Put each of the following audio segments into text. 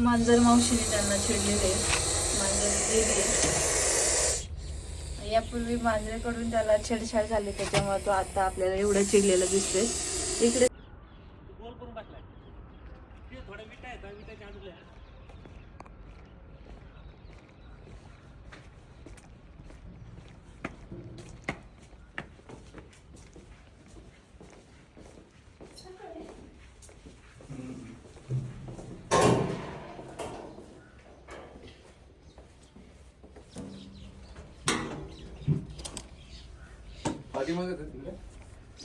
मांजर मावशीने त्यांना चिडलेले मांजर गेली यापूर्वी मांजरेकडून त्याला छेडछाड झाली त्याच्यामुळे तो आता आपल्याला एवढं चिडलेला दिसतोय. इकडे गोल करून बसलाय ते थोड्या विटा आहेत विटाच्या आजूला आधी मग येतात तुला?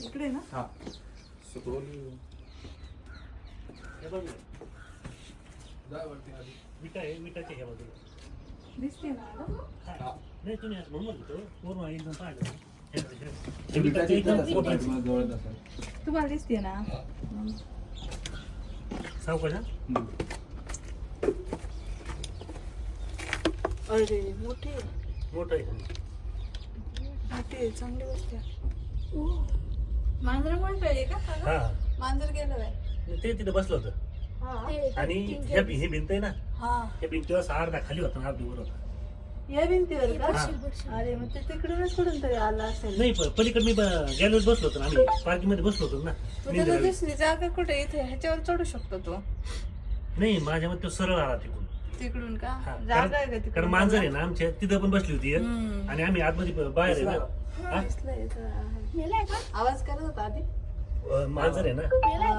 इकडे ना. हा. हे विटा आहे विटाच्या ह्या बाजूला. दिसते ना हा. नाही तुम्ही आज म्हणून म्हणतो पूर्ण एकदम पाहिलं हे बघ, हे. बघ. एकदम. तुम्हाला दिसते ना. सावकाश हा? हम्म. अरे मोठे. मोठं आहे. मोठे चांगली गोष्ट मांजर मोठं आहे का? हा. मांजर गेलं ते तिथे बसलं होतं. हा. आणि ही भिंत आहे ना हा. त्या भिंतीवर अर्धा खाली होता आणि अर्धी वर होता. या भिंतीवर का? हा. अरे मग ते तिकडूनच कुठून तरी आला असेल. नाही प- पलीकडे मी गॅलरीत बसलो होतो ना आम्ही. पार्किंगमध्ये बसलो होतो ना मग त्याला निंद्रावी. दुसरी जागा कुठे? इथे ह्याच्यावर चढू शकतो तो. नाही माझ्या मते तो सरळ आला तिकडून. तिकडून का? हा, जागा आहे का कारण तिकडून? कारण मांजर आहे ना आमच्या तिथं पण बसली होती एक. हम्म. आणि आम्ही आतमध्ये बाहेर आहे ना. हा? दिसलंय इथं. आहे. आवाज करत होता आधी. अं, मांजर आहे ना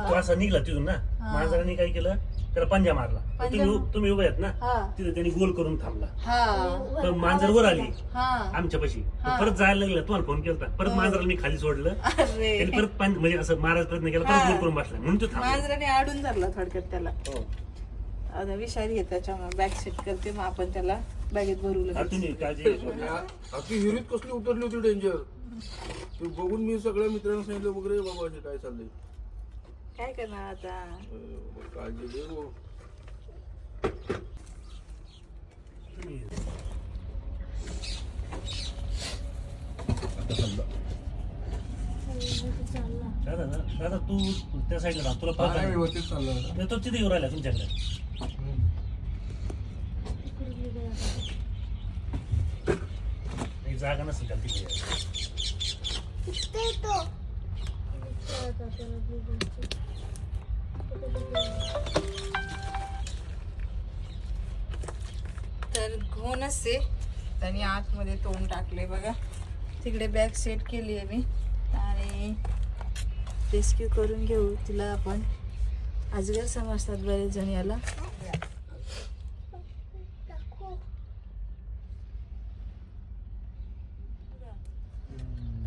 तो असा निघला तिथून ना. हा. मांजराने काय केलं? त्याला पंजा मारला. पंजा तुम्ही उ- तुम्ही उभे आहेत ना? हा. तिथे त्यांनी गोल करून थांबला. हा. तर मांजर वर आली. हा. आमच्या पाशी हा. परत जायला लागलं. तुम्हाला फोन केला परत मांजराला मी खाली सोडलं. अरे. त्यांनी परत म्हणजे असं मारायचा प्रयत्न केला. हा. परत गोल करून बसला. म्हणून तो थांबला. मांजराने आडून धरला थोडक्यात त्याला. हो. आता विषारी आहे त्याच्यामुळे बॅग सेट करते मग आपण त्याला बॅगेत भरू हा, लगेच काळजी अति हिरीत कसली उतरली होती डेंजर ते बघून मी सगळ्या मित्रांना सांगितलं वगैरे बाबा हे काय चाललंय? काय करणार आता? काळजी घे दादा दादा तू त्या साईडला राहा तुला नाही, पाहतो. व्यवस्थित चाललं आता. नाही, तो तिथे येऊ राहिला तुमच्याकडे एक जागा नसेल का तिथे तर घोणच आहे त्यांनी आतमध्ये तोंड टाकले बघा. तिकडे बॅग सेट केली आहे मी. आणि रेस्क्यू करून घेऊ तिला आपण. अजगर समजतात बरेच जण याला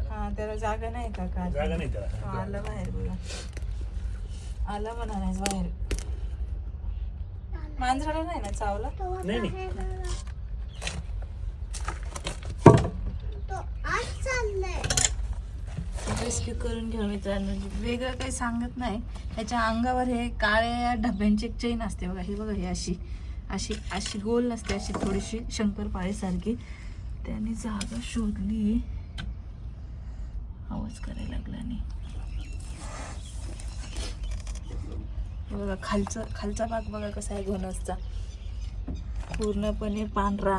हा त्याला जागा नाही का का जागा नाही त्याला हा, आला बाहेर. बघा आला म्हणा नाही बाहेर. मांजराला नाही ना चावला? नाही नाही. रेस्क्यू करून घेऊ मित्रांनो. वेगळं काही सांगत नाही. ह्याच्या अंगावर हे काळ्या डब्यांची एक चेन असते बघा. ही बघा ही अशी. अशी अशी गोल नसते अशी थोडीशी शंकरपाळीसारखी. त्याने जागा शोधली. आवाज करायला लागला नाही बघा खालचा खालचा भाग बघा कसा आहे घोणसचा पूर्णपणे पांढरा.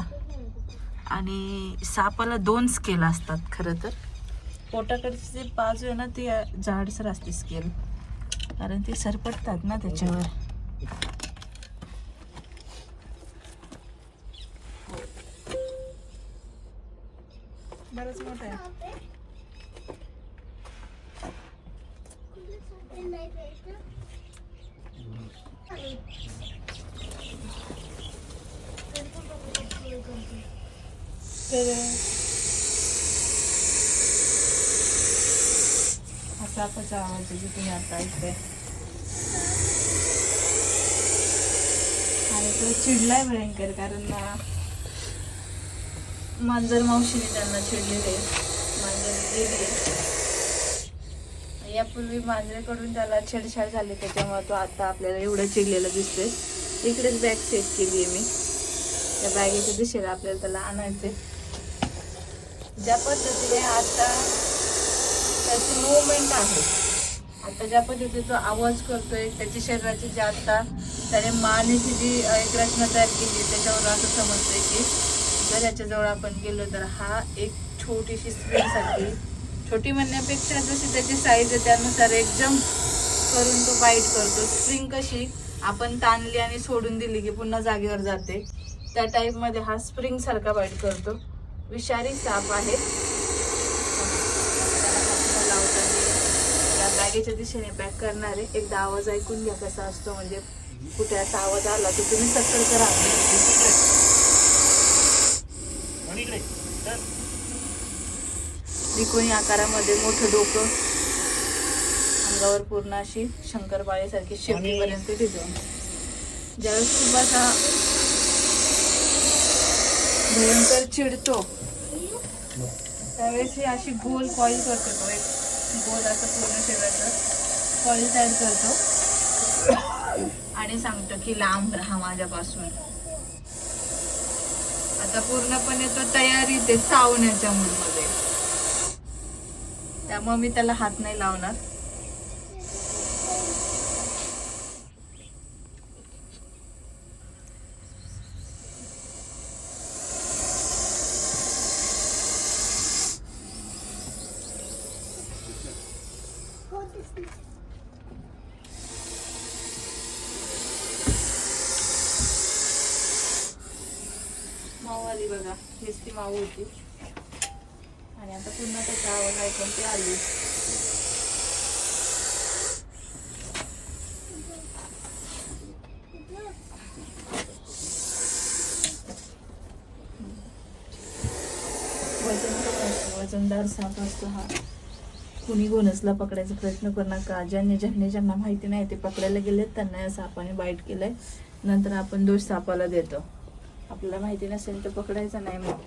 आणि सापाला दोन स्केल असतात खरं तर. पोटाकडची जे बाजू आहे ना ती जाडसर असते स्केल कारण ते सरपटतात ना त्याच्यावर. बरंच मोठं आहे. तर असा सापाचा आवाज आहे तुम्ही आता ऐकताय आणि तो चिडलाय भयंकर कारण मांजर मावशीने त्यांना चिडलेले. मांजर गेली यापूर्वी मांजरेकडून त्याला छेडछाड झाली त्याच्यामुळे तो आता आपल्याला एवढं चिडलेला दिसतोय. इकडेच बॅग सेट केली आहे मी. त्या बॅगेच्या दिशेला आपल्याला त्याला आणायचंय. ज्या पद्धतीने आता त्याची मुवमेंट आहे आता ज्या पद्धतीने तो आवाज करतोय त्याची शरीराची जी आता त्याने मानेची जी एक रचना तयार केली त्याच्यावर असं समजतंय की जर याच्याजवळ आपण गेलो तर हा एक छोटीशी स्त्रीसाठी छोटी म्हणण्यापेक्षा जशी त्याची साईज आहे त्यानुसार एक जम्प करून तो बाईट करतो. स्प्रिंग कशी आपण ताणली आणि सोडून दिली की पुन्हा जागेवर जाते. त्या टाईपमध्ये हा स्प्रिंग सारखा बाईट करतो. विषारी साप आहे. त्याला त्या बॅगेच्या दिशेने पॅक करणारे. एकदा आवाज ऐकून घ्या कसा असतो म्हणजे कुठे असा आवाज आला तर तुम्ही सतर्क राहा आणि इकडे चल. त्रिकोणी आकारामध्ये मोठं डोकं अंगावर पूर्ण अशी शंकरपाळीसारखी शेपटीपर्यंत डिझाईन ज्यावेळेस खूप असा भयंकर चिडतो त्यावेळेस ही अशी गोल कॉईल करतो तो एक. गोल असं पूर्ण शरीराचं कॉईल तयार करतो. आणि सांगतो की लांब राहा माझ्यापासून. आता पूर्णपणे तो तयारीत आहे चावण्याच्या मूडमध्ये त्यामुळे मी त्याला हात नाही लावणार. माऊ आली बघा. हेच ती माऊ होती. आता पुन्हा त्याचा आवाज ऐकून ते आली. वजनदार साप असतो हा. कुणी गोनसला पकडायचा प्रयत्न करणार का? ज्यांनी ज्यांनी ज्यांना माहिती नाही ते पकडायला गेले त्यांना या सापाने बाईट केलंय. नंतर आपण दोष सापाला देतो. आपल्याला माहिती नसेल तर पकडायचं नाही मग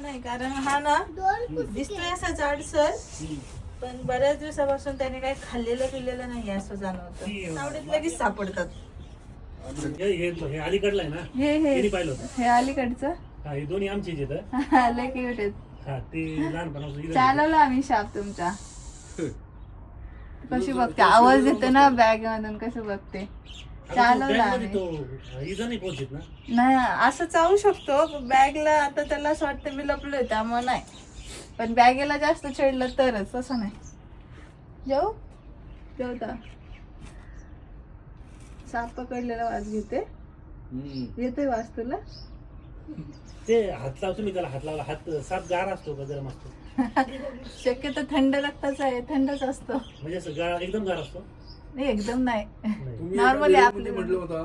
नाही कारण हा ना दिसतोय असा जाडसर पण बऱ्याच दिवसापासून त्याने काही खाल्लेलं पिल्लेलं नाही असं जाणवतं. तावडीत लगेच सापडतात. हे अलीकडलं आहे ना? हे तिने पाहिलं होतं. हे अलीकडचं? हा हे दोन्ही आमचीच येतं लय क्यूट आहेत. हा ते लहानपणापासून इथं चालवला आम्ही शाप तुमचा. कशी बघते? आवाज येतो ना बॅग मधून कसं बघते? चालवला आम्ही इजा नाही पोहोचत ना? नाही असं चावू शकतो बॅगला आता त्याला असं वाटतं मी लपलोय त्यामुळे नाही. पण बॅगेला जास्त चिडलं तरच असं नाही. जाऊ जेवता साप पकडलेला वास घेते. येतोय वास तुला? ते हात लावतो मी त्याला हात लावला हात साप गार असतो का? गरम असतो. शक्यतो थंड रक्ताचा आहे थंडच असतो. म्हणजे असं गार एकदम गार असतो? नाही एकदम नाही. Normally एका आपली मध्ये म्हटलं होता